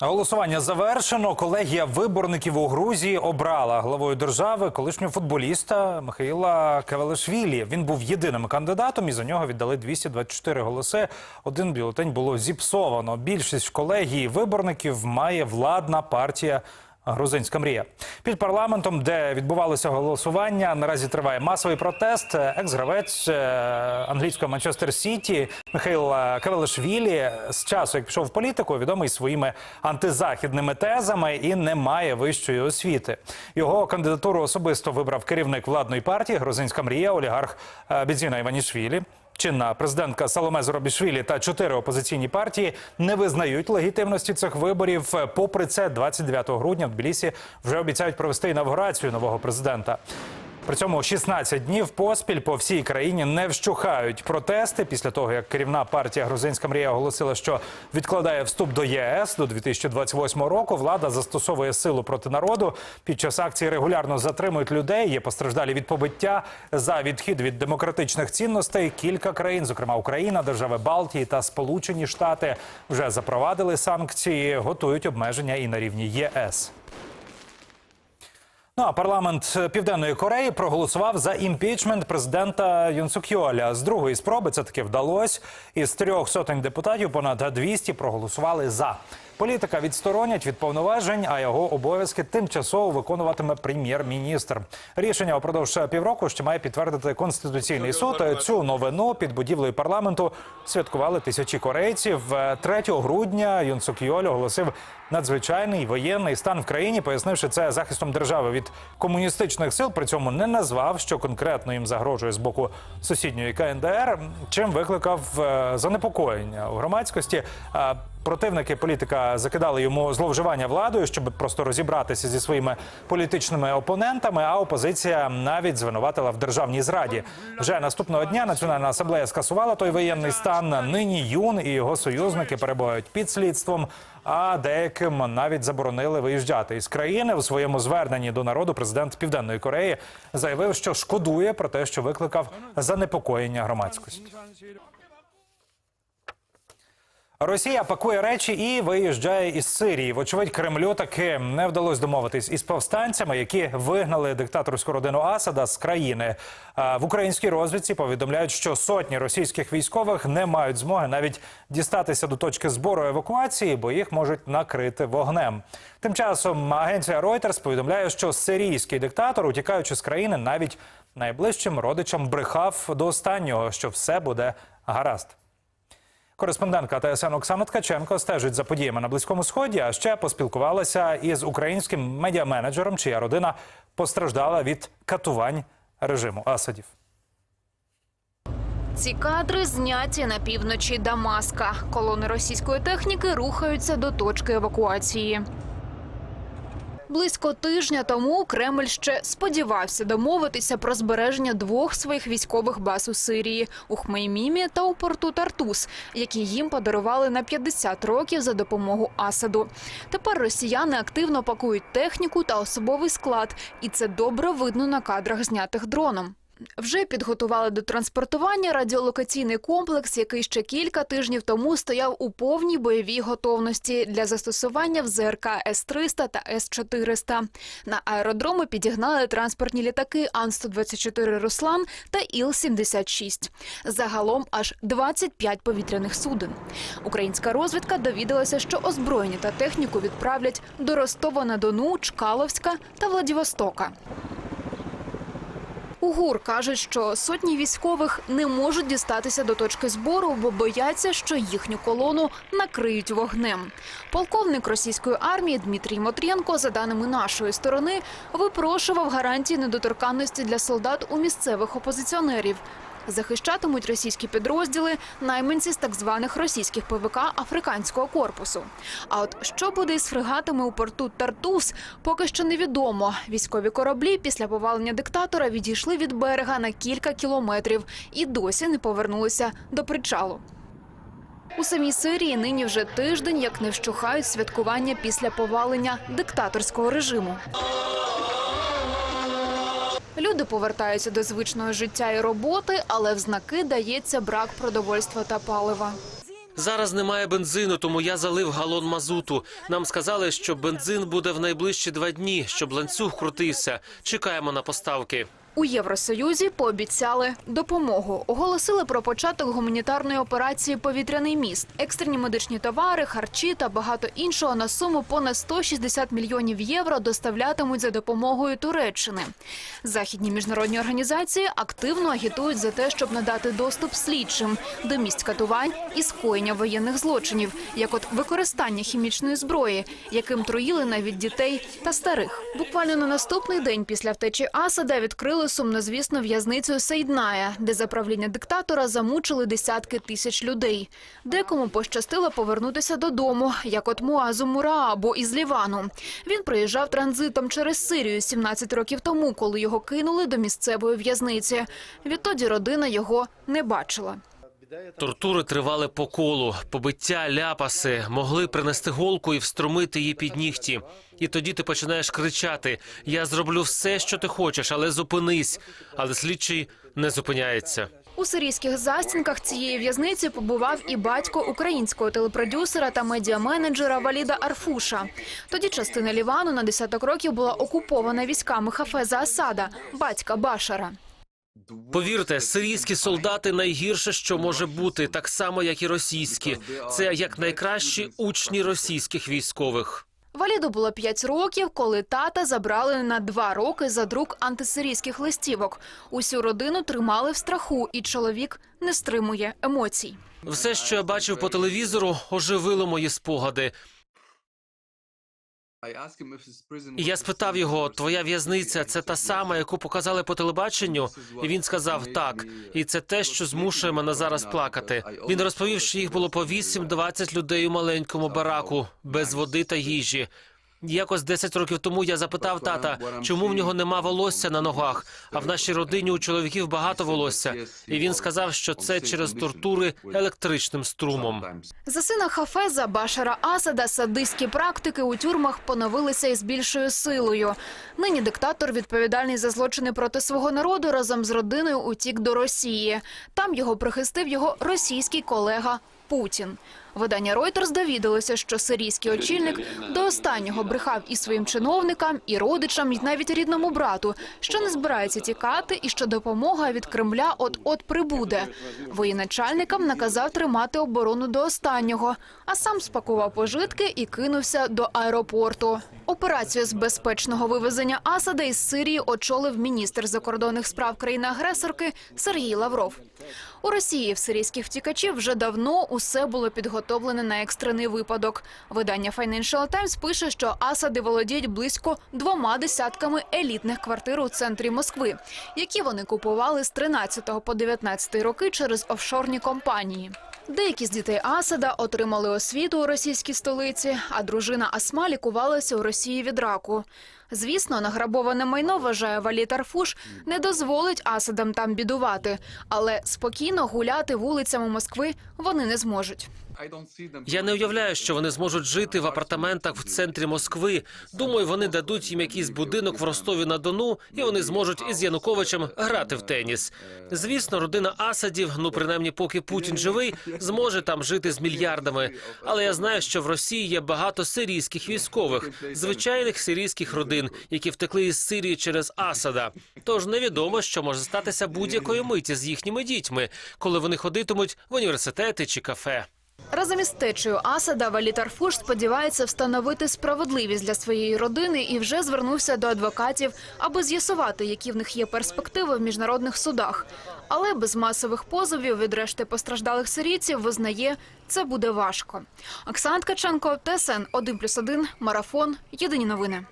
Голосування завершено. Колегія виборників у Грузії обрала главою держави колишнього футболіста Михаїла Кавелишвілі. Він був єдиним кандидатом і за нього віддали 224 голоси. Один бюлетень було зіпсовано. Більшість колегії виборників має владна партія. Грузинська мрія під парламентом, де відбувалося голосування, наразі триває масовий протест. Екс-гравець е, англійського Манчестер Сіті Михайло Кавелишвілі з часу, як пішов в політику, відомий своїми антизахідними тезами і не має вищої освіти. Його кандидатуру особисто вибрав керівник владної партії Грузинська мрія, олігарх е, Бідзіна Іванішвілі. Чинна президентка Саломе Зоробішвілі та чотири опозиційні партії не визнають легітимності цих виборів. Попри це, 29 грудня в Тбілісі вже обіцяють провести інавгурацію нового президента. При цьому 16 днів поспіль по всій країні не вщухають протести після того, як керівна партія Грузинська мрія оголосила, що відкладає вступ до ЄС до 2028 року. Влада застосовує силу проти народу. Під час акції регулярно затримують людей. Є постраждалі від побиття за відхід від демократичних цінностей. Кілька країн, зокрема Україна, держави Балтії та Сполучені Штати, вже запровадили санкції, готують обмеження і на рівні ЄС. Ну а парламент Південної Кореї проголосував за імпічмент президента Юн. З другої спроби це таки вдалося. Із трьох сотень депутатів понад 200 проголосували за. Політика відсторонять від повноважень, а його обов'язки тимчасово виконуватиме прем'єр-міністр. Рішення упродовж півроку ще має підтвердити конституційний суд. Цю новину під будівлею парламенту святкували тисячі корейців. 3 грудня Юн Сук Йоль оголосив надзвичайний воєнний стан в країні, пояснивши це захистом держави від комуністичних сил. При цьому не назвав, що конкретно їм загрожує з боку сусідньої КНДР, чим викликав е, занепокоєння у громадськості. Противники політика закидали йому зловживання владою, щоб просто розібратися зі своїми політичними опонентами. А опозиція навіть звинуватила в державній зраді. Вже наступного дня Національна асамблея скасувала той воєнний стан. Нині юн і його союзники перебувають під слідством. А деяким навіть заборонили виїжджати із країни у своєму зверненні до народу. Президент Південної Кореї заявив, що шкодує про те, що викликав занепокоєння громадськості. Росія пакує речі і виїжджає із Сирії. Вочевидь, Кремлю таки не вдалося домовитись із повстанцями, які вигнали диктаторську родину Асада з країни. В українській розвідці повідомляють, що сотні російських військових не мають змоги навіть дістатися до точки збору евакуації, бо їх можуть накрити вогнем. Тим часом агенція Reuters повідомляє, що сирійський диктатор, утікаючи з країни, навіть найближчим родичам брехав до останнього, що все буде гаразд. Кореспондентка ТСН Оксана Ткаченко стежить за подіями на близькому сході. А ще поспілкувалася із українським медіаменеджером, чия родина постраждала від катувань режиму Асадів. Ці кадри зняті на півночі Дамаска. Колони російської техніки рухаються до точки евакуації. Близько тижня тому Кремль ще сподівався домовитися про збереження двох своїх військових баз у Сирії у Хмеймімі та у порту Тартус, які їм подарували на 50 років за допомогу Асаду. Тепер росіяни активно пакують техніку та особовий склад, і це добре видно на кадрах, знятих дроном. Вже підготували до транспортування радіолокаційний комплекс, який ще кілька тижнів тому стояв у повній бойовій готовності для застосування в ЗРК С-300 та С-400. На аеродроми підігнали транспортні літаки Ан-124 «Руслан» та Іл-76. Загалом аж 25 повітряних суден. Українська розвідка довідалася, що озброєння та техніку відправлять до Ростова-на-Дону, Чкаловська та Владивостока. У ГУР кажуть, що сотні військових не можуть дістатися до точки збору, бо бояться, що їхню колону накриють вогнем. Полковник російської армії Дмитрій Мотрєнко, за даними нашої сторони, випрошував гарантії недоторканності для солдат у місцевих опозиціонерів. Захищатимуть російські підрозділи найманці з так званих російських ПВК африканського корпусу. А от що буде із фрегатами у порту Тартус, поки що невідомо. Військові кораблі після повалення диктатора відійшли від берега на кілька кілометрів і досі не повернулися до причалу. У самій Сирії нині вже тиждень, як не вщухають святкування після повалення диктаторського режиму. Люди повертаються до звичного життя і роботи, але в знаки дається брак продовольства та палива. Зараз немає бензину, тому я залив галон мазуту. Нам сказали, що бензин буде в найближчі два дні, щоб ланцюг крутився. Чекаємо на поставки. У Євросоюзі пообіцяли допомогу. Оголосили про початок гуманітарної операції Повітряний міст, екстрені медичні товари, харчі та багато іншого на суму понад 160 мільйонів євро доставлятимуть за допомогою Туреччини. Західні міжнародні організації активно агітують за те, щоб надати доступ слідчим до місць катувань і скоєння воєнних злочинів, як от використання хімічної зброї, яким труїли навіть дітей та старих. Буквально на наступний день після втечі Асада відкрили сумнозвісну в'язницю Сейдная, де за правління диктатора замучили десятки тисяч людей. Декому пощастило повернутися додому, як от Муазу Мураабу із Лівану. Він приїжджав транзитом через Сирію 17 років тому, коли його кинули до місцевої в'язниці. Відтоді родина його не бачила. Тортури тривали по колу, побиття, ляпаси, могли принести голку і встромити її під нігті. І тоді ти починаєш кричати: Я зроблю все, що ти хочеш, але зупинись. Але слідчий не зупиняється. У сирійських застінках цієї в'язниці побував і батько українського телепродюсера та медіаменеджера Валіда Арфуша. Тоді частина Лівану на десяток років була окупована військами Хафеза Асада, батька Башара. Повірте, сирійські солдати найгірше, що може бути, так само як і російські. Це як найкращі учні російських військових. Валіду було 5 років, коли тата забрали на два роки за друк антисирійських листівок. Усю родину тримали в страху, і чоловік не стримує емоцій. Все, що я бачив по телевізору, оживило мої спогади. І я спитав його: твоя в'язниця це та сама, яку показали по телебаченню? І він сказав так. І це те, що змушує мене зараз плакати. Він розповів, що їх було по 8-20 людей у маленькому бараку без води та їжі. Якось 10 років тому я запитав тата, чому в нього нема волосся на ногах, а в нашій родині у чоловіків багато волосся. І він сказав, що це через тортури електричним струмом. За сина Хафеза Башара Асада садистські практики у тюрмах поновилися із більшою силою. Нині диктатор, відповідальний за злочини проти свого народу, разом з родиною утік до Росії. Там його прихистив його російський колега Путін. Видання Reuters довідалося, що сирійський очільник до останнього брехав і своїм чиновникам, і родичам, і навіть рідному брату, що не збирається тікати, і що допомога від Кремля от-от прибуде. Воєначальникам наказав тримати оборону до останнього, а сам спакував пожитки і кинувся до аеропорту. Операцію з безпечного вивезення Асада із Сирії очолив міністр закордонних справ країни-агресорки Сергій Лавров. У Росії в сирійських втікачів вже давно усе було підготовлене на екстрений випадок. Видання Financial Times пише, що Асади володіють близько двома десятками елітних квартир у центрі Москви, які вони купували з 13 по 19 роки через офшорні компанії. Деякі з дітей Асада отримали освіту у російській столиці, а дружина Асма лікувалася у Росії від раку. Звісно, награбоване майно, вважає Валіт Арфуш, не дозволить Асадам там бідувати, але спокійно гуляти вулицями Москви вони не зможуть. Я не уявляю, що вони зможуть жити в апартаментах в центрі Москви. Думаю, вони дадуть їм якийсь будинок в Ростові на Дону, і вони зможуть із Януковичем грати в теніс. Звісно, родина Асадів, ну принаймні, поки Путін живий, зможе там жити з мільярдами. Але я знаю, що в Росії є багато сирійських військових, звичайних сирійських родин, які втекли із Сирії через Асада. Тож невідомо, що може статися будь-якої миті з їхніми дітьми, коли вони ходитимуть в університети чи кафе. Разом із течею Асада Валіт Арфуш сподівається встановити справедливість для своєї родини і вже звернувся до адвокатів, аби з'ясувати, які в них є перспективи в міжнародних судах. Але без масових позовів від решти постраждалих сирійців визнає, це буде важко. Оксана Ткаченко, ТСН 1+,1, Марафон. Єдині новини.